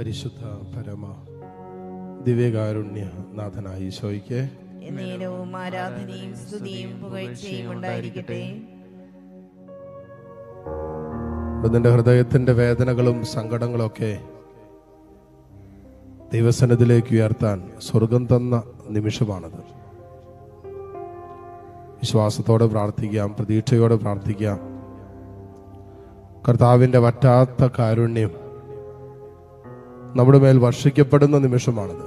പരിശുദ്ധ പരമ ദിവ്യകാരുണ്യ നാഥനായ ഈശോയ്ക്ക് എന്നേരവും ആരാധനയും സ്തുതിയും പുകഴ്ചയും ഉണ്ടായിരിക്കട്ടെ. നിന്റെ ഹൃദയത്തിന്റെ വേദനകളും സങ്കടങ്ങളും ഒക്കെ ദൈവസനത്തിലേക്ക് ഉയർത്താൻ സ്വർഗം തന്ന നിമിഷമാണത്. വിശ്വാസത്തോടെ പ്രാർത്ഥിക്കാം പ്രതീക്ഷയോടെ പ്രാർത്ഥിക്കാം. കർത്താവിന്റെ വറ്റാത്ത കാരുണ്യം നമ്മുടെ മേൽ വർഷിക്കപ്പെടുന്ന നിമിഷമാണത്.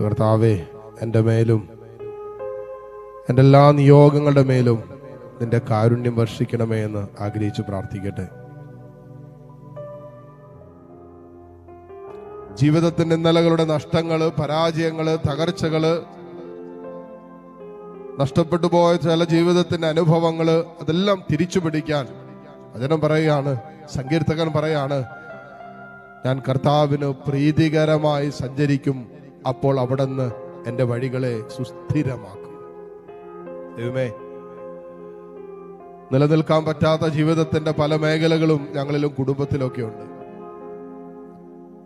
കർത്താവേ എന്റെ മേലും എന്റെ എല്ലാ നിയോഗങ്ങളുടെ മേലും നിന്റെ കാരുണ്യം വർഷിക്കണമേ എന്ന് ആഗ്രഹിച്ച് പ്രാർത്ഥിക്കട്ടെ. ജീവിതത്തിന്റെ ഇന്നലകളുടെ നഷ്ടങ്ങൾ പരാജയങ്ങൾ തകർച്ചകൾ നഷ്ടപ്പെട്ടു പോയ ചില ജീവിതത്തിന്റെ അനുഭവങ്ങൾ അതെല്ലാം തിരിച്ചു പിടിക്കാൻ വചനം പറയുകയാണ് സങ്കീർത്തകൻ പറയാണ് ഞാൻ കർത്താവിന് പ്രീതികരമായി സഞ്ചരിക്കും. അപ്പോൾ അവിടുന്ന് എന്റെ വഴികളെ സുസ്ഥിരമാക്കും. ദൈവമേ നിലനിൽക്കാൻ പറ്റാത്ത ജീവിതത്തിന്റെ പല മേഖലകളും ഞങ്ങളിലും കുടുംബത്തിലൊക്കെ ഉണ്ട്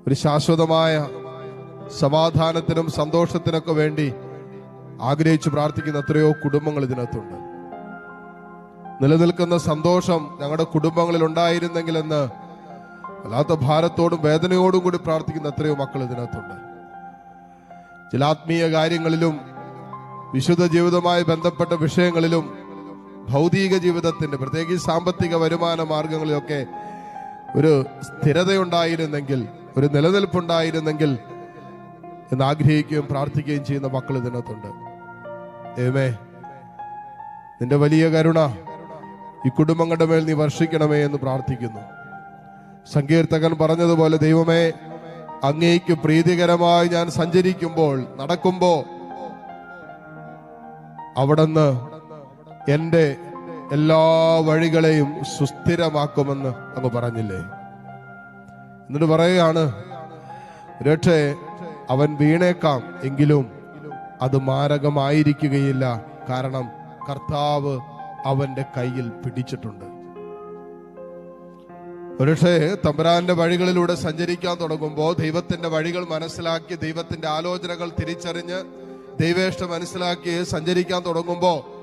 ഒരു ശാശ്വതമായ സമാധാനത്തിനും സന്തോഷത്തിനൊക്കെ വേണ്ടി ആഗ്രഹിച്ചു പ്രാർത്ഥിക്കുന്ന എത്രയോ കുടുംബങ്ങൾ ഇതിനകത്തുണ്ട്. നിലനിൽക്കുന്ന സന്തോഷം ഞങ്ങളുടെ കുടുംബങ്ങളിൽ ഉണ്ടായിരുന്നെങ്കിൽ ഉണ്ടായിരുന്നെങ്കിലെന്ന് വല്ലാത്ത ഭാരത്തോടും വേദനയോടും കൂടി പ്രാർത്ഥിക്കുന്ന എത്രയോ മക്കൾ ഇതിനകത്തുണ്ട്. ചില ആത്മീയ കാര്യങ്ങളിലും വിശുദ്ധ ജീവിതമായി ബന്ധപ്പെട്ട വിഷയങ്ങളിലും ഭൗതിക ജീവിതത്തിന്റെ പ്രത്യേകിച്ച് സാമ്പത്തിക വരുമാന മാർഗങ്ങളിലൊക്കെ ഒരു സ്ഥിരതയുണ്ടായിരുന്നെങ്കിൽ ഒരു നിലനിൽപ്പുണ്ടായിരുന്നെങ്കിൽ എന്ന് ആഗ്രഹിക്കുകയും പ്രാർത്ഥിക്കുകയും ചെയ്യുന്ന മക്കൾ ഇതിനകത്തുണ്ട്. ദൈവമേ നിന്റെ വലിയ കരുണ ഈ കുടുംബങ്ങളുടെ മേൽ നീ വർഷിക്കണമേ എന്ന് പ്രാർത്ഥിക്കുന്നു. സങ്കീർത്തകൻ പറഞ്ഞതുപോലെ ദൈവമേ അങ്ങേക്ക് പ്രീതികരമായി ഞാൻ സഞ്ചരിക്കുമ്പോൾ നടക്കുമ്പോ അവിടുന്ന് എന്റെ എല്ലാ വഴികളെയും സുസ്ഥിരമാക്കുമെന്ന് അങ്ങ് പറഞ്ഞില്ലേ? എന്നിട്ട് പറയുകയാണ് രക്ഷേ അവൻ വീണേക്കാം എങ്കിലും അത് മാരകമായിരിക്കുകയില്ല. കാരണം കർത്താവ് അവന്റെ കയ്യിൽ പിടിച്ചിട്ടുണ്ട്. ഒരുപക്ഷെ തമ്പുരാന്റെ വഴികളിലൂടെ സഞ്ചരിക്കാൻ തുടങ്ങുമ്പോൾ ദൈവത്തിന്റെ വഴികൾ മനസ്സിലാക്കി ദൈവത്തിന്റെ ആലോചനകൾ തിരിച്ചറിഞ്ഞ് ദൈവേഷ്ടം മനസ്സിലാക്കി സഞ്ചരിക്കാൻ തുടങ്ങുമ്പോൾ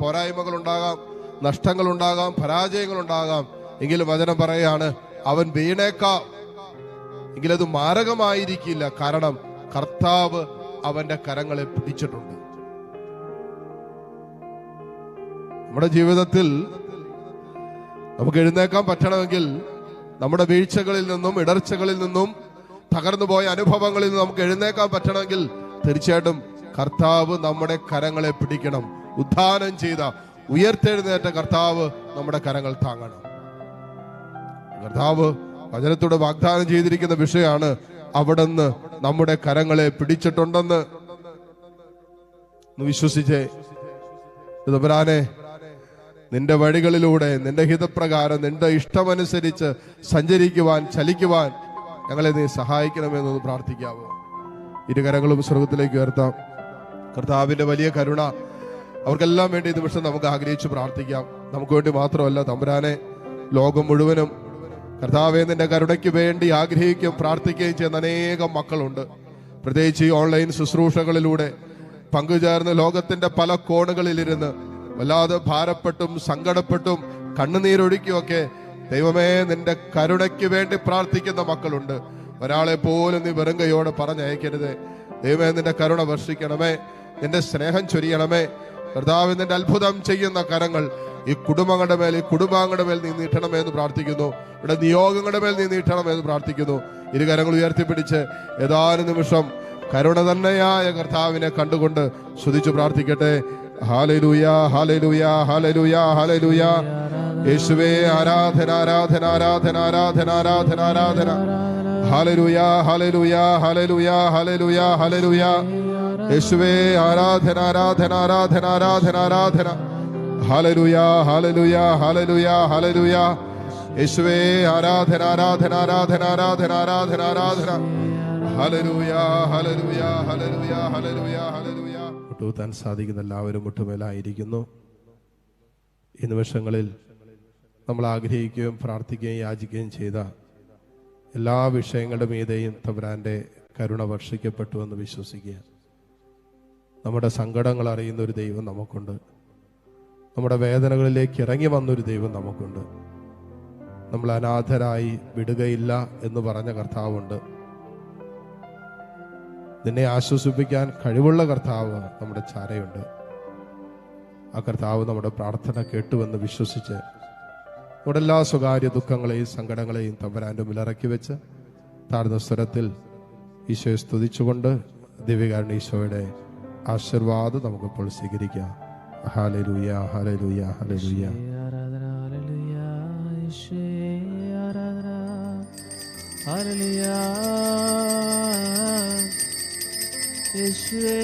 പോരായ്മകൾ ഉണ്ടാകാം നഷ്ടങ്ങൾ ഉണ്ടാകാം പരാജയങ്ങൾ ഉണ്ടാകാം എങ്കിലും വചനം പറയാണ് അവൻ വീണേക്കാം. എങ്കിലത് മാരകമായിരിക്കില്ല. കാരണം കർത്താവ് അവന്റെ കരങ്ങളെ പിടിച്ചിട്ടുണ്ട്. നമ്മുടെ ജീവിതത്തിൽ നമുക്ക് എഴുന്നേക്കാൻ പറ്റണമെങ്കിൽ നമ്മുടെ വീഴ്ചകളിൽ നിന്നും ഇടർച്ചകളിൽ നിന്നും തകർന്നു പോയ അനുഭവങ്ങളിൽ നിന്നും നമുക്ക് എഴുന്നേക്കാൻ പറ്റണമെങ്കിൽ തീർച്ചയായിട്ടും കർത്താവ് നമ്മുടെ കരങ്ങളെ പിടിക്കണം. ഉദ്ധാനം ചെയ്ത ഉയർത്തെഴുന്നേറ്റ കർത്താവ് നമ്മുടെ കരങ്ങൾ താങ്ങണം. കർത്താവ് വചനത്തോട് വാഗ്ദാനം ചെയ്തിരിക്കുന്ന വിഷയമാണ് അവിടുന്ന് നമ്മുടെ കരങ്ങളെ പിടിച്ചിട്ടുണ്ടെന്ന്. വിശ്വസിച്ചേ. തമ്പുരാനെ നിന്റെ വഴികളിലൂടെ നിന്റെ ഹിതപ്രകാരം നിന്റെ ഇഷ്ടമനുസരിച്ച് സഞ്ചരിക്കുവാൻ ചലിക്കുവാൻ ഞങ്ങളെ നീ സഹായിക്കണമെന്നൊന്ന് പ്രാർത്ഥിക്കാവോ? ഇരുകരങ്ങളും സ്വർഗത്തിലേക്ക് ഉയർത്താം. കർത്താവിന്റെ വലിയ കരുണ അവർക്കെല്ലാം വേണ്ടി നിമിഷം നമുക്ക് ആഗ്രഹിച്ച് പ്രാർത്ഥിക്കാം. നമുക്ക് വേണ്ടി മാത്രമല്ല തമ്പുരാനെ ലോകം മുഴുവനും കർത്താവെ നിന്റെ കരുണയ്ക്ക് വേണ്ടി ആഗ്രഹിക്കുകയും പ്രാർത്ഥിക്കുകയും ചെയ്യുന്ന അനേകം മക്കളുണ്ട്. പ്രത്യേകിച്ച് ഈ ഓൺലൈൻ ശുശ്രൂഷകളിലൂടെ പങ്കുചേർന്ന് ലോകത്തിന്റെ പല കോണുകളിലിരുന്ന് വല്ലാതെ ഭാരപ്പെട്ടും സങ്കടപ്പെട്ടും കണ്ണുനീരൊഴുക്കിയൊക്കെ ദൈവമേ നിന്റെ കരുണയ്ക്ക് വേണ്ടി പ്രാർത്ഥിക്കുന്ന മക്കളുണ്ട്. ഒരാളെ പോലും നീ വെറും പറഞ്ഞയക്കരുത്. ദൈവമേ നിന്റെ കരുണ വർഷിക്കണമേ. നിന്റെ സ്നേഹം ചൊരിയണമേ. കർത്താവ് നിന്റെ അത്ഭുതം ചെയ്യുന്ന കരങ്ങൾ ഈ കുടുംബങ്ങളുടെ മേൽ ഈ കുടുംബാംഗങ്ങളുടെ മേൽ നീ നീട്ടണമേ എന്ന് പ്രാർത്ഥിക്കുന്നു. ഇവിടെ നിയോഗങ്ങളുടെ മേൽ നീ നീട്ടണമേ എന്ന് പ്രാർത്ഥിക്കുന്നു. ഇരു കരങ്ങൾ ഉയർത്തിപ്പിടിച്ച് ഏതാനും നിമിഷം കരുണ തന്നെയായ കർത്താവിനെ കണ്ടുകൊണ്ട് ശ്രുതിച്ചു പ്രാർത്ഥിക്കട്ടെ. ഹാലലൂയ ഹാലലുയ ഹാലലുയ ഹാലലുയ യേശുവേ ആരാധന ആരാധന ആരാധന ആരാധന ആരാധന ആരാധന ഹാലലുയ ഹാലലുയ ഹാലലുയ ഹാലലുയ ഹാലലുയ യേശുവേ ആരാധന ആരാധന ആരാധന ആരാധന ആരാധന ഹാലലുയ ഹാലലുയ ഹാലലുയ ഹാലലുയ യേശുവേ ആരാധന ആരാധന ആരാധന ആരാധന ആരാധന ആരാധന hallelujah hallelujah hallelujah hallelujah hallelujah മുട്ടുകുത്താൻ സാധിക്കുന്ന എല്ലാവരും മുട്ടുമേലായിരിക്കുന്നു. ഈ നിമിഷങ്ങളിൽ നമ്മൾ ആഗ്രഹിക്കുകയും പ്രാർത്ഥിക്കുകയും യാചിക്കുകയും ചെയ്ത എല്ലാ വിഷയങ്ങളുടെ മീതെയും തമ്പുരാന്റെ കരുണ വർഷിക്കപ്പെട്ടു എന്ന് വിശ്വസിക്കുക. നമ്മുടെ സങ്കടങ്ങൾ അറിയുന്ന ഒരു ദൈവം നമുക്കുണ്ട്. നമ്മുടെ വേദനകളിലേക്ക് ഇറങ്ങി വന്നൊരു ദൈവം നമുക്കുണ്ട്. നമ്മൾ അനാഥരായി വിടുകയില്ല എന്ന് പറഞ്ഞ കർത്താവുണ്ട്. നിന്നെ ആശ്വസിപ്പിക്കാൻ കഴിവുള്ള കർത്താവ് നമ്മുടെ ചാരയുണ്ട്. ആ കർത്താവ് നമ്മുടെ പ്രാർത്ഥന കേട്ടുവെന്ന് വിശ്വസിച്ച് നമ്മുടെ എല്ലാ സ്വകാര്യ ദുഃഖങ്ങളെയും സങ്കടങ്ങളെയും തമ്പരാന്റെ മുമ്പിലിറക്കി വെച്ച് താഴ്ന്ന സ്വരത്തിൽ ഈശോയെ സ്തുതിച്ചുകൊണ്ട് ദിവ്യകാരണ ഈശോയുടെ ആശീർവാദം നമുക്കിപ്പോൾ സ്വീകരിക്കാം. ഹാലലൂയ ഹാലലൂയ ഹാലലൂയ ആരാധന ഹല്ലേലൂയ യേശുവേ